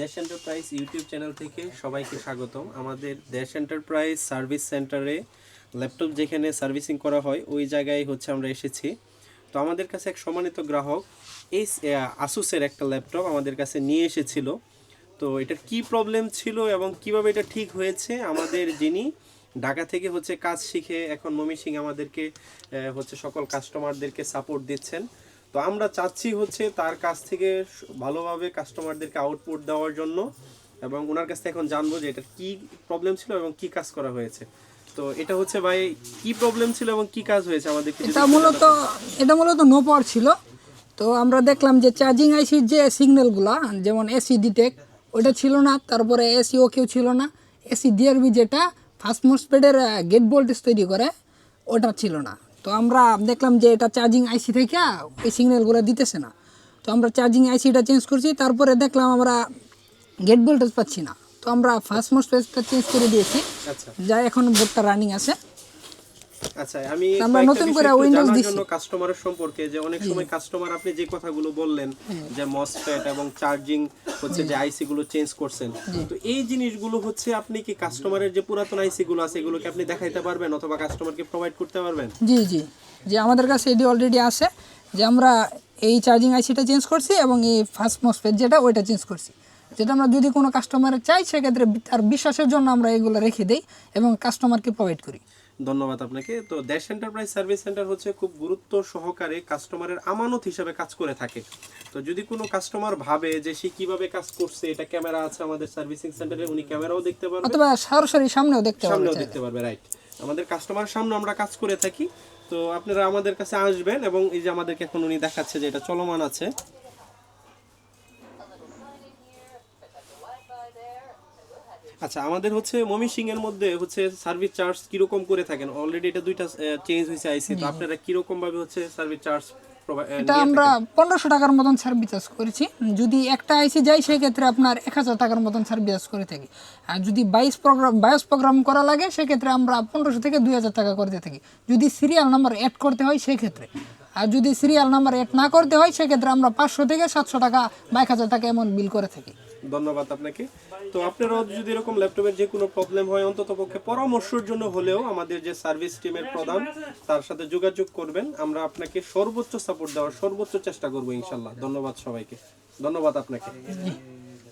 দেশ enterprise YouTube channel থেকে সবাইকে স্বাগতম। আমাদের দেশ এন্টারপ্রাইজ সার্ভিস সেন্টারে ল্যাপটপ যেখানে সার্ভিসিং করা হয়, ওই জায়গায় হচ্ছে আমরা এসেছি। তো আমাদের কাছে এক সম্মানিত গ্রাহক এই আসুসের একটা ল্যাপটপ আমাদের কাছে নিয়ে এসেছিল। তো এটার কি প্রবলেম ছিল এবং কীভাবে এটা ঠিক হয়েছে? আমাদের যিনি ঢাকা থেকে হচ্ছে কাজ শিখে এখন মমি সিং আমাদেরকে হচ্ছে সকল কাস্টমারদেরকে সাপোর্ট দিচ্ছেন। তো আমরা চাচ্ছি হচ্ছে তার কাছ থেকে ভালোভাবে কাস্টমারদেরকে আউটপুট দেওয়ার জন্য এবং ওনার কাছ থেকে এখন জানব যে এটা কি প্রবলেম ছিল এবং কি কাজ করা হয়েছে। তো এটা হচ্ছে ভাই কি প্রবলেম ছিল এবং কি কাজ হয়েছে আমাদের এটা মূলত এটা মূলত নো পাওয়ার ছিল। তো আমরা দেখলাম যে চার্জিং আইসির যে সিগন্যালগুলো যেমন এসি ডিটেক ওটা ছিল না তারপরে এসি ওকেও ছিল না। এসি ডিআরবি যেটা ফাস্ট মোসপেডের গেট ভোল্টেজ তৈরি করে ওটা ছিল না। তো আমরা দেখলাম যে এটা চার্জিং আইসি থেকে এই সিগন্যালগুলো দিতেছে না। তো আমরা চার্জিং আইসিটা চেঞ্জ করছি তারপরে দেখলাম আমরা গেট ভোল্টেজ পাচ্ছি না। তো আমরা ফার্স্ট মোস্ট পেজটা চেঞ্জ করে দিয়েছি। আচ্ছা। যা এখন বোর্ডটা রানিং আছে। আচ্ছা আমি আমরা নতুন করে জানার দিছি। কাস্টমারের সম্পর্কে যে অনেক সময় কাস্টমার আপনি যে কথাগুলো বললেন যে মসফেট এবং চার্জিং হচ্ছে যে আইসি গুলো চেঞ্জ করছেন তো এই জিনিসগুলো হচ্ছে আপনি কি কাস্টমারের যে পুরাতন আইসি গুলো আছে এগুলোকে আপনি দেখাইতে পারবেন অথবা কাস্টমারকে প্রোভাইড করতে পারবেন? জি জি। যে আমাদের কাছে এটি অলরেডি আছে যে আমরা এই চার্জিং আইসিটা চেঞ্জ করছি এবং এই ফাস্ট মসপেট যেটা ওইটা চেঞ্জ করছি। যেটা আমরা যদি কোনো কাস্টমারের চাই সেক্ষেত্রে তার বিশ্বাসের জন্য আমরা এগুলো রেখে দিই এবং কাস্টমারকে প্রোভাইড করি। ধন্যবাদ আপনাকে। তো দেশ এন্টারপ্রাইজ সার্ভিস সেন্টার হচ্ছে খুব গুরুত্ব সহকারে কাস্টমারের আমানত হিসেবে কাজ করে থাকে। তো যদি কোনো কাস্টমার ভাবে যে সে কীভাবে কাজ করছে এটা ক্যামেরা আছে আমাদের সার্ভিসিং সেন্টারে উনি ক্যামেরাও দেখতে পারবে। অথবা সরাসরি সামনেও দেখতে পারবেন সামনেও দেখতে পারবে রাইট আমাদের কাস্টমার সামনে আমরা কাজ করে থাকি। তো আপনারা আমাদের কাছে আসবেন এবং এই যে আমাদেরকে এখন উনি দেখাচ্ছে যে এটা চলমান আছে। আচ্ছা আমাদের হচ্ছে মমি সিং এর মধ্যে হচ্ছে সার্ভিস চার্জ কীরকম করে থাকেন? অলরেডি এটা দুইটা চেঞ্জ হয়েছে আইসি তো। আপনারা কীরকম ভাবে হচ্ছে সার্ভিস চার্জ এটা আমরা পনেরোশো টাকার মতন সার্ভিস চার্জ করেছি। যদি একটা আইসি যাই সেক্ষেত্রে আপনার এক হাজার টাকার মতন সার্ভিস চার্জ করে থাকি। আর যদি বাইশ প্রোগ্রাম বায়োস প্রোগ্রাম করা লাগে সেক্ষেত্রে আমরা পনেরোশো থেকে দুই হাজার টাকা করতে থাকি। যদি সিরিয়াল নাম্বার অ্যাড করতে হয় সেক্ষেত্রে। আর যদি সিরিয়াল নাম্বার অ্যাড না করতে হয় সেক্ষেত্রে আমরা পাঁচশো থেকে সাতশো টাকা বা এক হাজার টাকা এমন বিল করে থাকি। ধন্যবাদ আপনাকে। তো আপনারাও যদি এরকম ল্যাপটপের যে কোনো প্রবলেম হয়, অন্তত পক্ষে পরামর্শের জন্য হলেও আমাদের যে সার্ভিস টিমের প্রধান, তার সাথে যোগাযোগ করবেন। আমরা আপনাকে সর্বোচ্চ সাপোর্ট দেওয়ার সর্বোচ্চ চেষ্টা করব ইনশাল্লাহ। ধন্যবাদ সবাইকে। ধন্যবাদ আপনাকে।